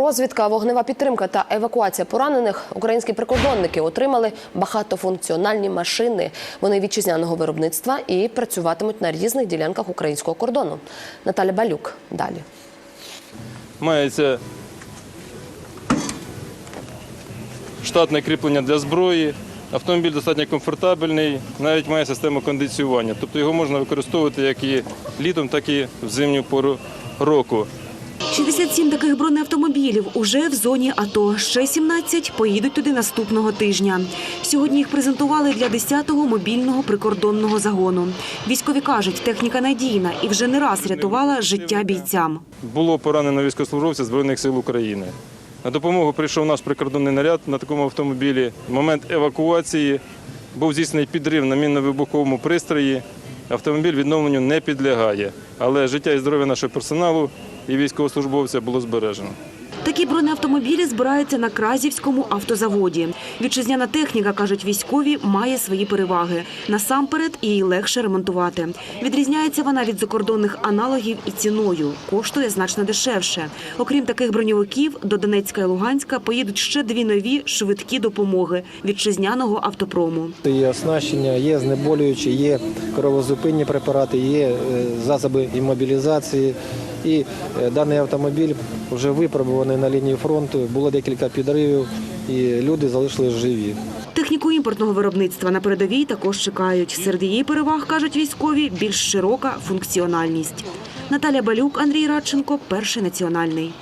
Розвідка, вогнева підтримка та евакуація поранених українські прикордонники отримали багатофункціональні машини. Вони вітчизняного виробництва і працюватимуть на різних ділянках українського кордону. Наталя Балюк далі. Мається штатне кріплення для зброї. Автомобіль достатньо комфортабельний, навіть має систему кондиціювання. Тобто його можна використовувати як і літом, так і в зимню пору року. 67 таких бронеавтомобілів уже в зоні АТО. Ще 17 поїдуть туди наступного тижня. Сьогодні їх презентували для 10-го мобільного прикордонного загону. Військові кажуть, техніка надійна і вже не раз рятувала життя бійцям. Було поранено військовослужбовця Збройних сил України. На допомогу прийшов наш прикордонний наряд на такому автомобілі. В момент евакуації був здійснений підрив на мінно-вибуховому пристрої. Автомобіль відновленню не підлягає, але життя і здоров'я нашого персоналу і військовослужбовця було збережено. Такі бронеавтомобілі збираються на Кразівському автозаводі. Вітчизняна техніка, кажуть військові, має свої переваги. Насамперед, її легше ремонтувати. Відрізняється вона від закордонних аналогів і ціною. Коштує значно дешевше. Окрім таких броньовиків, до Донецька і Луганська поїдуть ще дві нові швидкі допомоги вітчизняного автопрому. Є оснащення, є знеболюючі, є кровозупинні препарати, є е, засоби імобілізації. І е, даний автомобіль вже випробуваний на лінії фронту. Було декілька підривів, і люди залишились живі. Техніку імпортного виробництва на передовій також чекають. Серед її переваг, кажуть військові, більш широка функціональність. Наталя Балюк, Андрій Радченко, Перший національний.